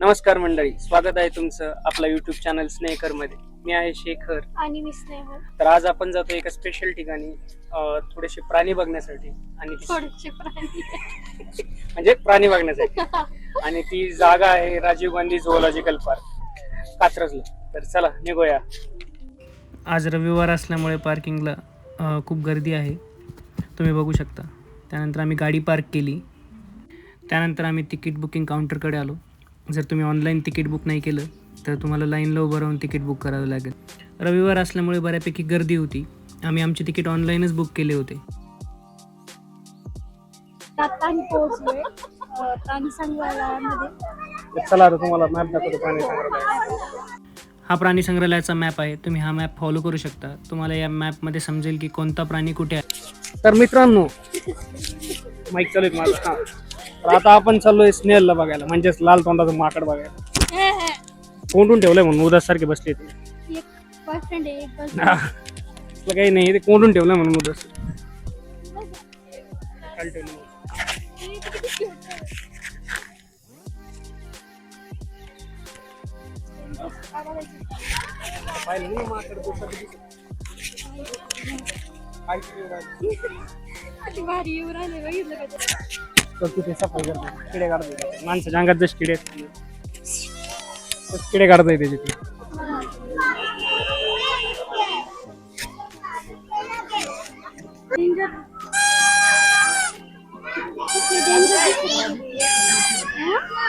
नमस्कार मंडळी स्वागत आहे तुमचं आपल्या युट्यूब चॅनल स्नेकरमध्ये मी आहे शेखर. आणि मी स्नेह. तर आज आपण जातो एका स्पेशल ठिकाणी अं, थोडेसे प्राणी बघण्यासाठी. आणि ती- थोडेसे प्राणी. म्हणजे प्राणी बघण्यासाठी. आणि ती जागा आहे राजीव गांधी झुओलॉजिकल पार्क कात्रजला. तर चला निघूया. आज रविवार असल्यामुळे पार्किंगला अं, खूप गर्दी आहे. तुम्ही बघू शकता. त्यानंतर आम्ही गाडी पार्क केली. त्यानंतर आम्ही तिकीट बुकिंग काउंटरकडे आलो. जर तुम्ही ऑनलाईन तिकीट बुक नाही केलं तर तुम्हाला लाईनला उभं राहून तिकीट बुक करावं लागेल. रविवार असल्यामुळे बऱ्यापैकी गर्दी होती. आम्ही आमचे तिकीट ऑनलाईनच बुक केले होते. पोहोचलोय. प्राणी संग्रहालयामध्ये चला आता तुम्हाला मॅप दाखवतो प्राणी हा प्राणी संग्रहालयाचा मॅप आहे. तुम्ही हा मॅप फॉलो करू शकता. तुम्हाला या मॅपमध्ये समजेल की कोणता प्राणी कुठे आहे. तर मित्रांनो माईक चालू आहे माझा. हा. तर आता आपण चाललोय स्नेलला बघायला म्हणजेच लाल तोंडाचं माकड बघायला. कोंडून ठेवलंय म्हणून उदास सारखे बसले ते एक आहे एक काही नाही ते कोंडून ठेवलंय म्हणून उदास खाली ठेवलंय. पाहिलं माकड दिसतं. काय भारी येऊ राहिले बघितलं का ते? तर तिथे सफाई करतात किडे काढतात माणसाच्या अंगात जसे किडे किडे काढता येते तिथे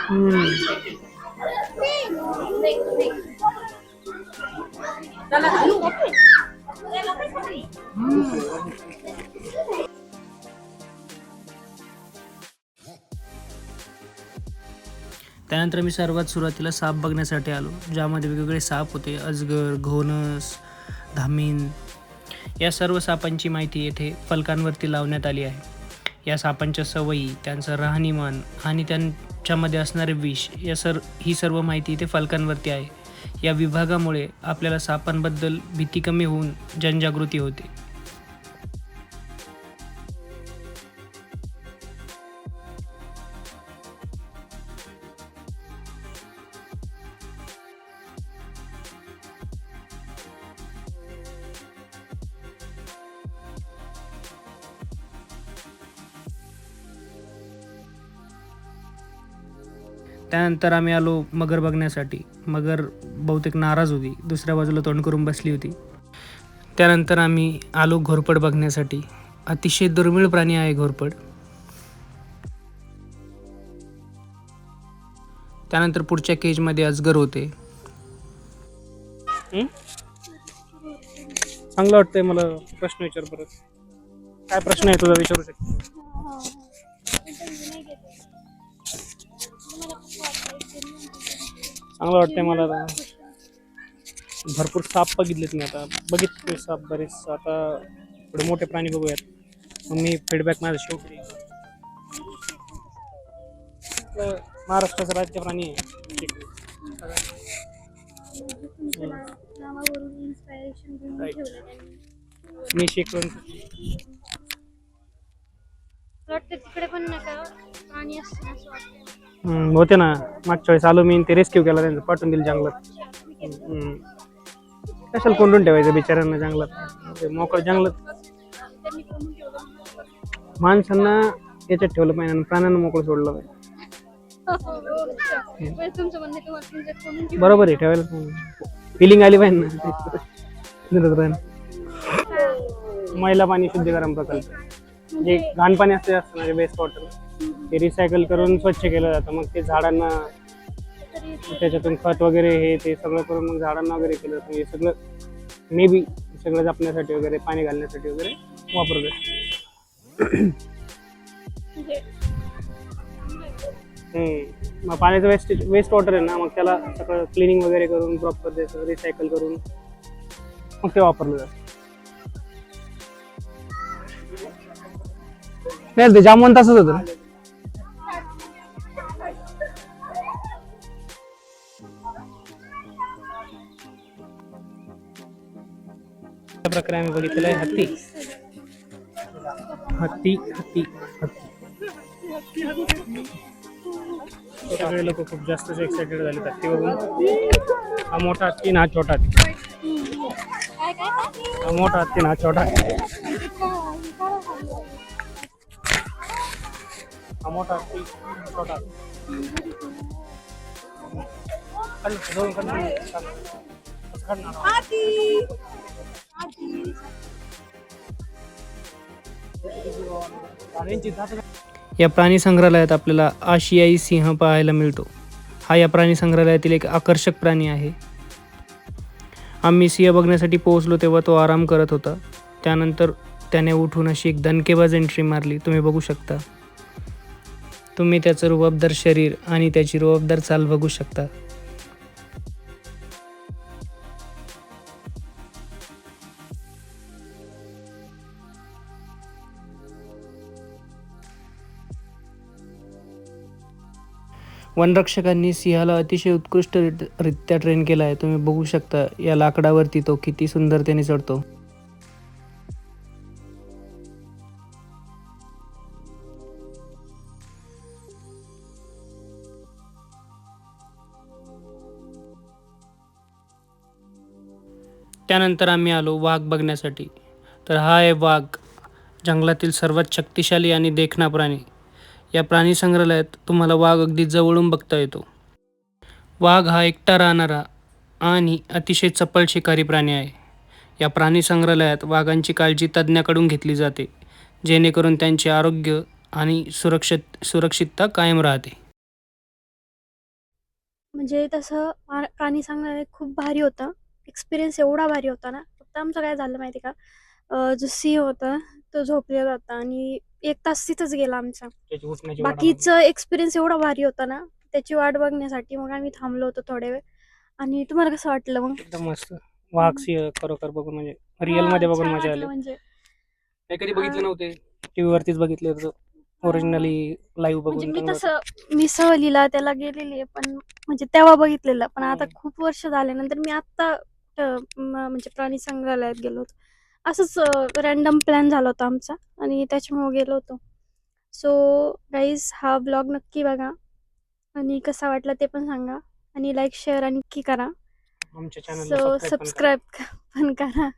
Danger. त्यानंतर मी सर्वात सुरुवातीला साप बघण्यासाठी आलो ज्यामध्ये वेगवेगळे साप होते अजगर घोणस धामीन. या सर्व सापांची माहिती येथे फलकांवरती लावण्यात आली आहे. या सापांच्या सवयी त्यांचं राहणीमान आणि त्यांच्यामध्ये असणारे विष या सर ही सर्व माहिती इथे फलकांवरती आहे. या विभागामुळे आपल्याला सापांबद्दल भीती कमी होऊन जनजागृती होते. त्यानंतर आम्ही आलो मगर बघण्यासाठी. मगर बहुतेक नाराज होती. दुसऱ्या बाजूला तोंड करून बसली होती. त्यानंतर आम्ही आलो घोरपड बघण्यासाठी. अतिशय दुर्मिळ प्राणी आहे घोरपड. त्यानंतर पुढच्या केजमध्ये अजगर होते. चांगलं वाटतंय मला प्रश्न विचार परत. काय प्रश्न आहे तुझा? विचारू शकतो? चांगलं वाटतंय मला आता. भरपूर साप बघितलेत मी आता. बघितले साप बरेच. आता थोडे मोठे प्राणी बघूयात. मग मी फीडबॅक माझा शो देईन. आपलं राज्य प्राणी आहे. मी शेकून वाटतं तिकडे पण नका हो. प्राणी असतील असं वाटतं होते ना. मागच्या वेळेस आलो मी ते रेस्क्यू केला त्यांचं पाठवून दिलं जंगलात. हम्म. कशाला कोंडून ठेवायचं बिचाऱ्यांना जंगलात? मोकळं जंगलात. माणसांना याच्यात ठेवलं पाहिजे आणि प्राण्यांना मोकळं सोडलं पाहिजे. म्हणजे तुमचं म्हणणं आहे तुम्हाला पिंजऱ्यात कोंडून ठेवलं. बरोबर आहे ठेवायला फिलिंग आली पाहिजे ना. निरंतर. मैला पाणी शुद्धीकरण प्रकल्प. जे घाण पाणी असते जास्त म्हणजे बेस्ट वॉटर ते रिसायकल करून स्वच्छ केलं जातं. मग ते झाडांना त्याच्यातून खत वगैरे हे ते सगळं करून मग झाडांना वगैरे केलं जातं. हे सगळं मे बी सगळं जपण्यासाठी वगैरे पाणी घालण्यासाठी वगैरे वापरलं म्हणजे मग पाण्याचं वेस्ट वेस्ट वॉटर आहे ना मग त्याला सगळं क्लिनिंग वगैरे करून प्रॉपर त्याचं रिसायकल करून मग ते वापरलं जातं. नाही ते जामवंत तसंच होतं अशा प्रकारे आम्ही बघितलेलं आहे हत्ती हत्ती हत्ती हत्ती सगळे लोक खूप जास्तच एक्सायटेड झाले हत्ती बघून हा मोठा हत्ती ना छोटा हत्ती हा मोठा हत्ती ना छोटा हा मोठा हत्ती छोटा हत्ती या प्राणी संग्रहालयात आपल्याला आशियाई सिंह पाहायला मिळतो. हा या प्राणी संग्रहालयातील एक आकर्षक प्राणी आहे. आम्ही सिंह बघण्यासाठी पोहोचलो तेव्हा तो आराम करत होता. त्यानंतर त्याने उठून अशी एक दणकेबाज एंट्री मारली. तुम्ही बघू शकता. तुम्ही त्याचं रुबाबदार शरीर आणि त्याची रुबाबदार चाल बघू शकता. वनरक्षकांनी सिंहाला अतिशय उत्कृष्ट रित्या ट्रेन केला आहे. तुम्ही बघू शकता या लाकडावरती तो किती सुंदरतेने चढतो. त्यानंतर आम्ही आलो वाघ बघण्यासाठी. तर हा आहे वाघ जंगलातील सर्वात शक्तिशाली आणि देखणा प्राणी. या प्राणी संग्रहालयात तुम्हाला वाघ अगदी जवळून बघता येतो. वाघ हा एकटा राहणारा आणि अतिशय चपळ शिकारी प्राणी आहे. या प्राणी संग्रहालयात वाघांची काळजी तज्ज्ञाकडून घेतली जाते जेणेकरून त्यांचे आरोग्य आणि सुरक्षित सुरक्षितता कायम राहते. म्हणजे तसं प्राणी संग्रहालय खूप भारी होतं. एक्सपिरियन्स एवढा भारी होता ना. फक्त आमचं काय झालं माहिती का? जो सिंह होता तो झोपलेला होता आणि एक तास तिथंच गेला आमचा. बाकीचं एक्सपिरियन्स एवढा भारी होता ना त्याची वाट बघण्यासाठी मग आम्ही थांबलो होतो थोडे वेळ. आणि तुम्हाला कसं वाटलं मग? एकदम मस्त. वाघ सिंह खरोखर बघून म्हणजे रिअलमध्ये बघून छान मजा वाटलं आली. म्हणजे. मी कधी बघितले नव्हते. टीव्ही वरतीच बघितले होते. ओरिजिनली लाईव्ह म्हणजे बघून मी चांगलं तसं मी सहलीला त्याला गेलेली आहे पण म्हणजे तेव्हा बघितलेलं. पण आता हम्म. खूप वर्ष झाल्यानंतर मी आता अं, म- म्हणजे प्राणी संग्रहालयात गेलो होतो. असंच रॅन्डम प्लॅन झाला होता आमचा आणि त्याच्यामुळे गेलो होतो. सो गाईज हा ब्लॉग नक्की बघा आणि कसा वाटला ते पण सांगा आणि लाईक शेअर आणि नक्की करा. सो सबस्क्राईब पण करा.